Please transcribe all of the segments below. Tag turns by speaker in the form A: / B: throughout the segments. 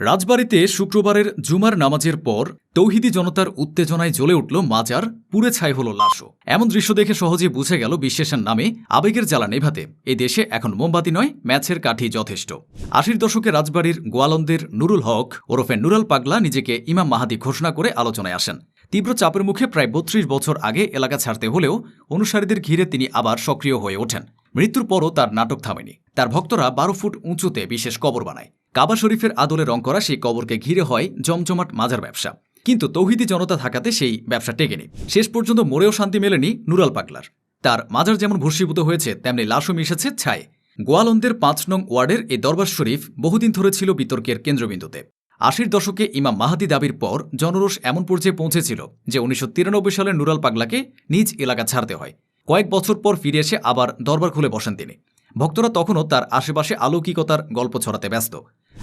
A: রাজবাড়িতে শুক্রবারের জুমার নামাজের পর তৌহিদি জনতার উত্তেজনায় জ্বলে উঠল মাজার পুরে ছাই হল লাশও। এমন দৃশ্য দেখে সহজে বুঝে গেল বিশ্বেষের নামে আবেগের জ্বালা নেভাতে। এই দেশে এখন মোমবাতি নয়, ম্যাচের কাঠি যথেষ্ট। আশির দশকে রাজবাড়ির গোয়ালন্দের নুরুল হক ওরফে নুরাল পাগলা নিজেকে ইমাম মাহাদি ঘোষণা করে আলোচনায় আসেন। তীব্র চাপের মুখে প্রায় বত্রিশ বছর আগে এলাকা ছাড়তে হলেও অনুসারীদের ঘিরে তিনি আবার সক্রিয় হয়ে ওঠেন। মৃত্যুর পরও তার নাটক থামেনি। তার ভক্তরা বারো ফুট উঁচুতে বিশেষ কবর বানায়। কাবা শরীফের আদলে রং করা সেই কবরকে ঘিরে হয় জমজমাট মাজার ব্যবসা। কিন্তু তৌহিদি জনতা থাকাতে সেই ব্যবসা টেকেনি। শেষ পর্যন্ত মরেও শান্তি মেলেনি নুরাল পাগলার। তার মাজার যেমন ভূষীভূত হয়েছে, তেমনি লাশও মিশেছে ছায় গোয়ালন্দের পাঁচ নং ওয়ার্ডের এই দরবার শরীফ বহুদিন ধরে ছিল বিতর্কের কেন্দ্রবিন্দুতে। আশির দশকে ইমাম মাহাদি দাবির পর জনরোষ এমন পর্যায়ে পৌঁছেছিল যে উনিশশো তিরানব্বই সালে নুরাল পাগলাকে নিজ এলাকা ছাড়তে হয়। কয়েক বছর পর ফিরে এসে আবার দরবার খুলে বসেন তিনি। ভক্তরা তখনও তার আশেপাশে আলৌকিকতার গল্প ছড়াতে ব্যস্ত।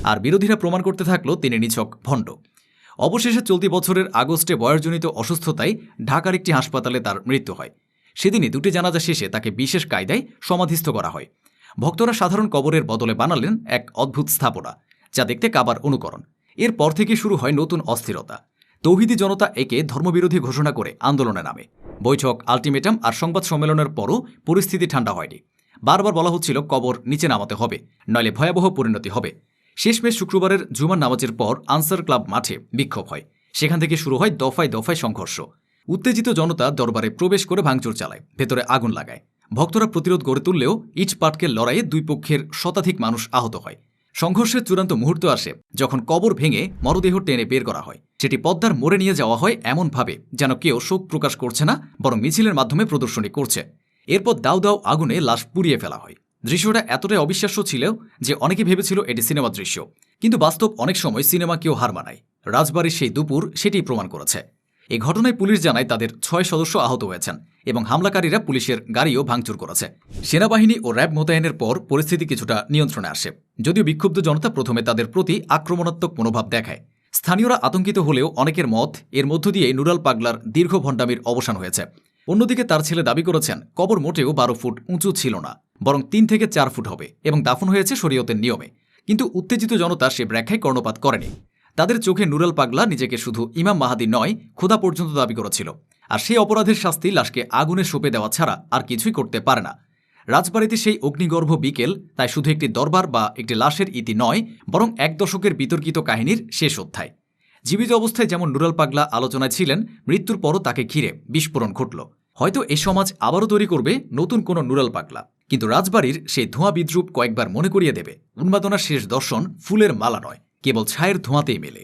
A: আর বিরোধীরা প্রমাণ করতে থাকল তিনি নিছক ভণ্ড। অবশেষে চলতি বছরের আগস্টে বয়সজনিত অসুস্থতায় ঢাকার একটি হাসপাতালে তার মৃত্যু হয়। সেদিনই দুটি জানাজা শেষে তাকে বিশেষ কায়দায় সমাধিস্থ করা হয়। ভক্তরা সাধারণ কবরের বদলে বানালেন এক অদ্ভুত স্থাপনা, যা দেখতে কাবার অনুকরণ। এরপর থেকে শুরু হয় নতুন অস্থিরতা। তৌহিদি জনতা একে ধর্মবিরোধী ঘোষণা করে আন্দোলনে নামে। বৈঠক, আলটিমেটাম আর সংবাদ সম্মেলনের পরও পরিস্থিতি ঠান্ডা হয়নি। বারবার বলা হচ্ছিল, কবর নিচে নামাতে হবে, নইলে ভয়াবহ পরিণতি হবে। শেষমেশ শুক্রবারের জুমার নামাজের পর আনসার ক্লাব মাঠে বিক্ষোভ হয়। সেখান থেকে শুরু হয় দফায় দফায় সংঘর্ষ। উত্তেজিত জনতা দরবারে প্রবেশ করে ভাঙচুর চালায়, ভেতরে আগুন লাগায়। ভক্তরা প্রতিরোধ গড়ে তুললেও ইটপাটকের লড়াইয়ে দুই পক্ষের শতাধিক মানুষ আহত হয়। সংঘর্ষের চূড়ান্ত মুহূর্ত আসে যখন কবর ভেঙে মরদেহ টেনে বের করা হয়। সেটি পদ্মার মোড়ে নিয়ে যাওয়া হয় এমনভাবে যেন কেউ শোক প্রকাশ করছে না, বরং মিছিলের মাধ্যমে প্রদর্শনী করছে। এরপর দাউ দাউ আগুনে লাশ পুড়িয়ে ফেলা হয়। দৃশ্যটা এতটাই অবিশ্বাস্য ছিল যে অনেকে ভেবেছিল এটি সিনেমা দৃশ্য। কিন্তু বাস্তব অনেক সময় সিনেমা কেউ হার মানায়। রাজবাড়ির সেই দুপুর সেটিই প্রমাণ করেছে। এই ঘটনায় পুলিশ জানায় তাদের ছয় সদস্য আহত হয়েছেন এবং হামলাকারীরা পুলিশের গাড়িও ভাঙচুর করেছে। সেনাবাহিনী ও র্যাব মোতায়েনের পর পরিস্থিতি কিছুটা নিয়ন্ত্রণে আসে। যদিও বিক্ষুব্ধ জনতা প্রথমে তাদের প্রতি আক্রমণাত্মক মনোভাব দেখায়। স্থানীয়রা আতঙ্কিত হলেও অনেকের মত এর মধ্য দিয়ে নুরাল পাগলার দীর্ঘ ভণ্ডামির অবসান হয়েছে। অন্যদিকে তার ছেলে দাবি করেছেন, কবর মোটেও বারো ফুট উঁচু ছিল না। বরং তিন থেকে চার ফুট হবে এবং দাফন হয়েছে শরীয়তের নিয়মে। কিন্তু উত্তেজিত জনতা সে ব্যাখ্যায় কর্ণপাত করেনি। তাদের চোখে নুরাল পাগলা নিজেকে শুধু ইমাম মাহাদি নয়, খোদা পর্যন্ত দাবি করেছিল। আর সেই অপরাধের শাস্তি লাশকে আগুনে সঁপে দেওয়া ছাড়া আর কিছুই করতে পারে না। রাজবাড়িতে সেই অগ্নিগর্ভ বিকেল, তাই শুধু একটি দরবার বা একটি লাশের ইতি নয়, বরং এক দশকের বিতর্কিত কাহিনীর শেষ অধ্যায়। জীবিত অবস্থায় যেমন নুরাল পাগলা আলোচনায় ছিলেন, মৃত্যুর পরও তাকে ঘিরে বিস্ফোরণ ঘটল। হয়তো এ সমাজ আবারও তৈরি করবে নতুন কোনো নুরাল পাগলা। কিন্তু রাজবাড়ির সেই ধোঁয়া বিদ্রুপ কয়েকবার মনে করিয়ে দেবে। উন্মাদনার শেষ দর্শন ফুলের মালা নয়, কেবল ছায়ের ধোঁয়াতেই মেলে।